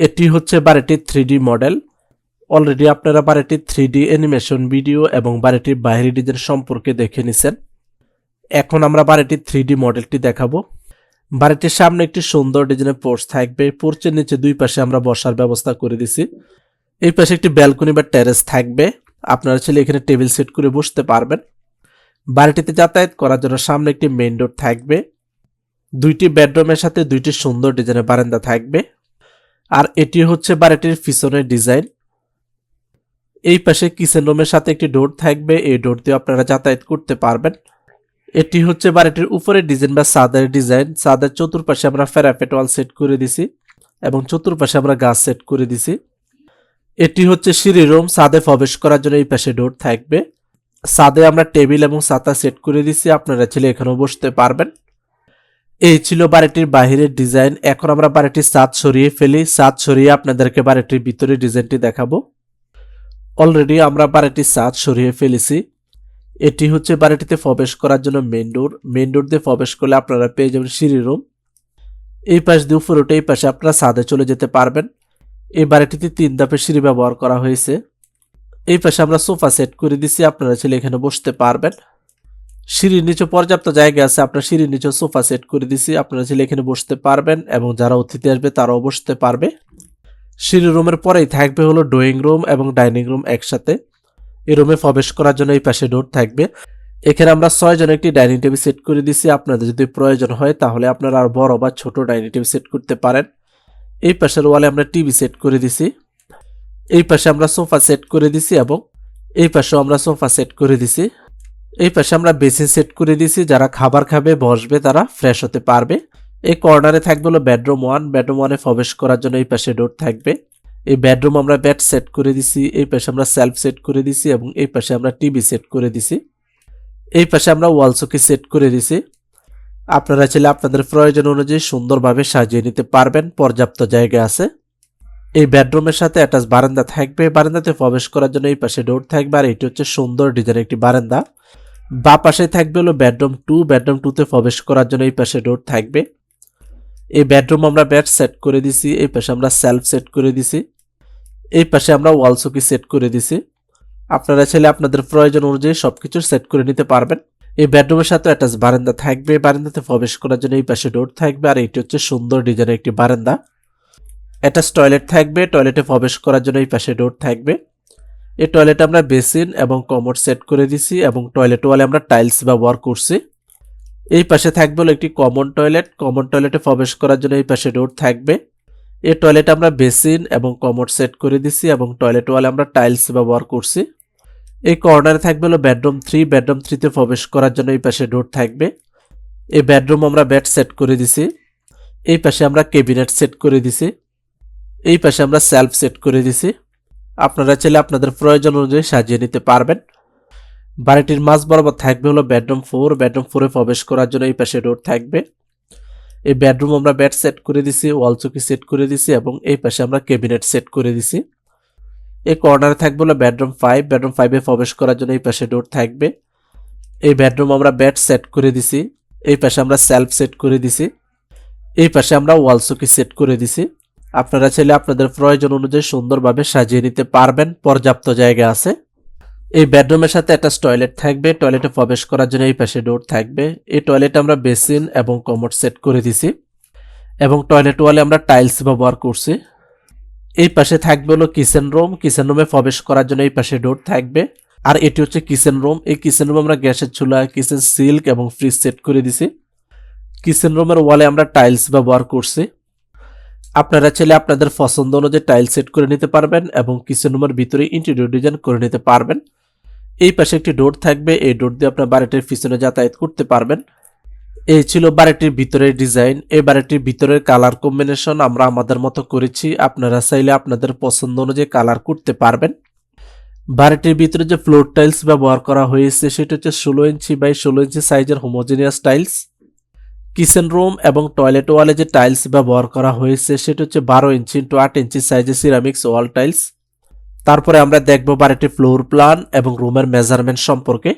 এটি হচ্ছে বাড়িটির থ্রি মডেল অলরেডি আপনারা বাড়িটির থ্রি অ্যানিমেশন ভিডিও এবং বাড়িটির বাইরের ডিজাইন সম্পর্কে দেখে নিছেন। এখন আমরা বাড়িটির থ্রি মডেলটি দেখাবো। বাড়িটির সামনে একটি সুন্দর ডিজাইনের পোর্চ থাকবে। পোর্চের নিচে দুই পাশে আমরা বসার ব্যবস্থা করে দিছি। এই পাশে একটি ব্যালকনি বা টেরেস থাকবে। আপনারা ছেলে এখানে টেবিল সেট করে বসতে পারবেন। বাড়িটিতে যাতায়াত করার জন্য সামনে একটি মেইন ডোর থাকবে। দুইটি বেডরুমের সাথে দুইটি সুন্দর ডিজাইনের বারান্দা থাকবে। আর এটি হচ্ছে বাড়িটির পিছনের ডিজাইন। এই পাশে কিচেন রুমের সাথে একটি ডোর থাকবে। এই ডোর দিয়ে আপনারা যাতায়াত করতে পারবেন। এটি হচ্ছে বাড়িটির উপরের ডিজাইন বা সাদের ডিজাইন। সাদের চতুর্পাশে আমরা ফেরাফেট ওয়াল সেট করে দিছি এবং চতুর্পাশে আমরা গাছ সেট করে দিছি। এটি হচ্ছে সিঁড়ি রুম। সাদে প্রবেশ করার জন্য এই পাশে ডোর থাকবে। সাদে আমরা টেবিল এবং সাতা সেট করে দিছি। আপনারা ছেলে এখানেও বসতে পারবেন। এই ছিল বাড়িটির বাহিরের ডিজাইন। এখন আমরা বাড়িটির ছাদ সরিয়ে ফেলি। ছাদ সরিয়ে আপনাদেরকে বাড়িটির ভিতরে ডিজাইনটি দেখাবো। অলরেডি আমরা বাড়িটির ছাদ সরিয়ে ফেলেছি। এটি হচ্ছে বাড়িটিতে প্রবেশ করার জন্য মেন ডোর মেন ডোর দিয়ে প্রবেশ করলে আপনারা পেয়ে যাবেন সিঁড়ি রুম এই পাশ দিয়ে উপরে উঠে এই পাশে আপনারা ছাদে চলে যেতে পারবেন। এই বাড়িটিতে তিন ধাপে সিঁড়ি ব্যবহার করা হয়েছে। এই পাশে আমরা সোফা সেট করে দিছি। আপনারা ছেলে এখানে বসতে পারবেন। সিঁড়ির নিচে পর্যাপ্ত জায়গা আছে, আপনার সিঁড়ির নিচে সোফা সেট করে দিছি। আপনারা ছেলে এখানে বসতে পারবেন এবং যারা অতিথি আসবে তারাও বসতে পারবে। সিঁড়ি রুমের পরেই থাকবে হলো ড্রয়িং রুম এবং ডাইনিং রুম একসাথে। এই রুমে প্রবেশ করার জন্য এই পাশে ডোর থাকবে। এখানে আমরা ছয় জন একটি ডাইনিং টেবিল সেট করে দিছি। আপনাদের যদি প্রয়োজন হয় তাহলে আপনারা আর বড় বা ছোট ডাইনিং টেবিল সেট করতে পারেন। এই পাশের ওয়ালে আমরা টিভি সেট করে দিছি। এই পাশে আমরা সোফা সেট করে দিছি এবং এই পাশেও আমরা সোফা সেট করে দিছি। এই পাশে আমরা বেসিন সেট করে দিছি যারা খাবার খাবে, বসবে, তারা ফ্রেশ হতে পারবে। এই কর্নারে থাকবে হলো বেডরুম ওয়ান। বেডরুম ওয়ানে প্রবেশ করার জন্য এই পাশে ডোর থাকবে। এই বেডরুম আমরা বেড সেট করে দিছি এই পাশে আমরা সেলফ সেট করে দিছি এবং এই পাশে আমরা টিভি সেট করে দিছি এই পাশে আমরা ওয়াল চকি সেট করে দিছি আপনারা চাইলে আপনাদের প্রয়োজন অনুযায়ী সুন্দরভাবে সাজিয়ে নিতে পারবেন। পর্যাপ্ত জায়গা আছে। এই বেডরুমের সাথে অ্যাটাচ বারান্দা থাকবে। বারান্দাতে প্রবেশ করার জন্য এই পাশে ডোর থাকবে। আর এটি হচ্ছে সুন্দর ডিজাইনের একটি বারান্দা। বা পাশে থাকবে হলো বেডরুম টু। বেডরুম টুতে প্রবেশ করার জন্য এই পাশে ডোর থাকবে। এই বেডরুম আমরা বেড সেট করে দিছি, এই পাশে আমরা সেলফ সেট করে দিছি, এই পাশে আমরা ওয়াল চকি সেট করে দিছি। আপনারা চাইলে আপনাদের প্রয়োজন অনুযায়ী সব কিছু সেট করে নিতে পারবেন। এই বেডরুমের সাথে অ্যাটাচ বারান্দা থাকবে। বারান্দাতে প্রবেশ করার জন্য এই পাশে ডোর থাকবে আর এটি হচ্ছে সুন্দর ডিজাইনের একটি বারান্দা। অ্যাটাচ টয়লেট থাকবে। টয়লেটে প্রবেশ করার জন্য এই পাশে ডোর থাকবে। এই টয়লেটে আমরা বেসিন এবং কমোড সেট করে দিছি এবং টয়লেট ওয়ালে আমরা টাইলস ব্যবহার করছি। এই পাশে থাকবে হলো একটি কমন টয়লেট কমন টয়লেটে প্রবেশ করার জন্য এই পাশে ডোর থাকবে। এই টয়লেটে আমরা বেসিন এবং কমোড সেট করে দিছি এবং টয়লেট ওয়ালে আমরা টাইলস ব্যবহার করছি। এই কর্নারে থাকবে হলো বেডরুম থ্রি বেডরুম থ্রিতে প্রবেশ করার জন্য এই পাশে ডোর থাকবে। এই বেডরুম আমরা বেড সেট করে দিছি। এই পাশে আমরা কেবিনেট সেট করে দিছি। এই পাশে আমরা সেলফ সেট করে দিছি। আপনারা চাইলে আপনাদের প্রয়োজন অনুযায়ী সাজিয়ে নিতে পারবেন। বাড়িটির মাঝ বরাবর থাকবে হলো বেডরুম ফোর। বেডরুম ফোরে প্রবেশ করার জন্য এই পাশে ডোর থাকবে। এই বেডরুম আমরা বেড সেট করে দিছি ওয়াল চৌকি সেট করে দিছি এবং এই পাশে আমরা ক্যাবিনেট সেট করে দিছি। এই কর্নারে থাকবে হলো বেডরুম ফাইভ বেডরুম ফাইভে প্রবেশ করার জন্য এই পাশে ডোর থাকবে। এই বেডরুম আমরা বেড সেট করে দিছি। এই পাশে আমরা সেলফ সেট করে দিছি। এই পাশে আমরা ওয়াল চৌকি সেট করে দিছি। আপনারা চাইলে আপনাদের প্রয়োজন অনুযায়ী সুন্দরভাবে সাজিয়ে নিতে পারবেন, পর্যাপ্ত জায়গা আছে। এই বেডরুমের সাথে একটা টয়লেট থাকবে, টয়লেটে প্রবেশ করার জন্য এই পাশে ডোর থাকবে। এই টয়লেটে আমরা বেসিন এবং কমোড সেট করে দিছি এবং টয়লেট ওয়ালে আমরা টাইলস ব্যবহার করছি। এই পাশে থাকবে হলো কিচেন রুম, কিচেন রুমে প্রবেশ করার জন্য এই পাশে ডোর থাকবে। আর এটি হচ্ছে কিচেন রুম, এই কিচেন রুম আমরা গ্যাসের চুলা, কিচেন সিল্ক এবং ফ্রিজ সেট করে দিছি। কিচেন রুমের ওয়ালে আমরা টাইলস ব্যবহার করছি। আপনারা চাইলে আপনাদের পছন্দ অনুযায়ী টাইল সেট করে নিতে পারবেন এবং কিচেন রুমের ভিতরে ইন্টেরিয়র ডিজাইন করে নিতে পারবেন। এই পাশে একটি ডোর থাকবে, এই ডোর দিয়ে আপনার বাড়িটির পিছনে যাতায়াত করতে পারবেন। এই ছিল বাড়িটির ভিতরের ডিজাইন এই বাড়িটির ভিতরের কালার কম্বিনেশন আমরা আমাদের মতো করেছি। আপনারা চাইলে আপনাদের পছন্দ অনুযায়ী কালার করতে পারবেন। বাড়িটির ভিতরে যে ফ্লোর টাইলস ব্যবহার করা হয়েছে, সেটা হচ্ছে ষোলো ইঞ্চি বাই ষোলো ইঞ্চি সাইজের হোমোজেনিয়াস টাইলস কিচেন রুম এবং টয়লেট ওয়ালে যে টাইলস ব্যবহার করা হয়েছে, সেটা হচ্ছে বারো ইঞ্চি ইন্টু আট ইঞ্চি সাইজের সিরামিক্স ওয়াল টাইলস তারপরে আমরা দেখব বাড়িটি ফ্লোর প্ল্যান এবং রুমের মেজারমেন্ট সম্পর্কে।